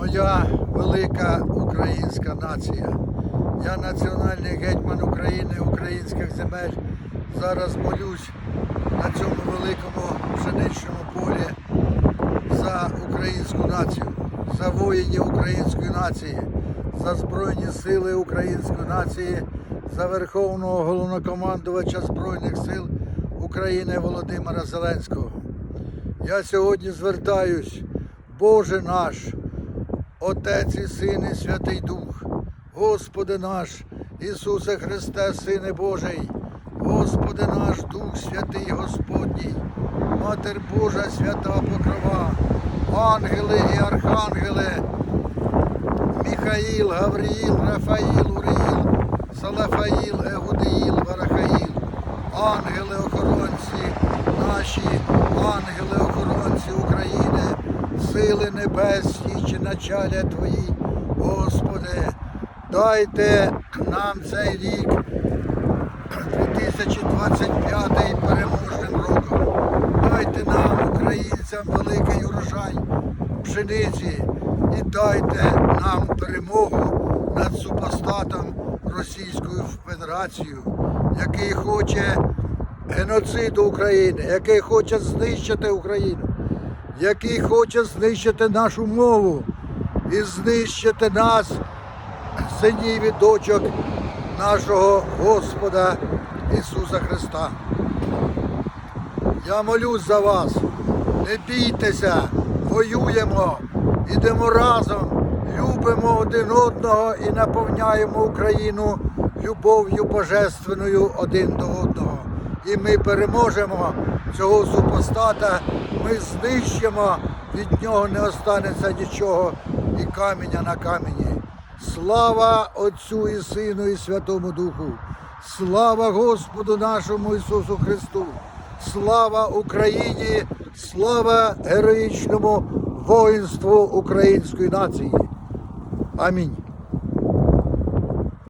моя велика українська нація. Я національний гетьман України, українських земель. Зараз молюсь на цьому великому пшеничному полі за українську націю, за воїнів української нації, за Збройні сили української нації, за Верховного головнокомандувача Збройних сил України Володимира Зеленського. Я сьогодні звертаюсь, Боже наш, Отець і Син і Святий Дух, Господи наш, Ісусе Христе, Сине Божий, Господи наш Дух Святий Господній, Матер Божа свята покрова, ангели і архангели, Міхаїл, Гавриїл, Рафаїл, Уріїл, Салафаїл, Егудиїл, Варахаїл, ангели-охоронці наші, ангели-охоронці. України, сили небесні чи началя Твої, Господи, дайте нам цей рік 2025 переможним роком. Дайте нам, українцям, великий урожай пшениці. І дайте нам перемогу над супостатом Російською Федерацією, який хоче геноциду України, який хоче знищити Україну, який хоче знищити нашу мову і знищити нас, синів і дочок нашого Господа Ісуса Христа. Я молюсь за вас. Не бійтеся, воюємо, ідемо разом, любимо один одного і наповняємо Україну любов'ю божественною один до одного. І ми переможемо цього супостата, ми знищимо, від нього не останеться нічого і каменя на камені. Слава Отцю і Сину і Святому Духу! Слава Господу нашому Ісусу Христу! Слава Україні! Слава героїчному воїнству української нації! Амінь.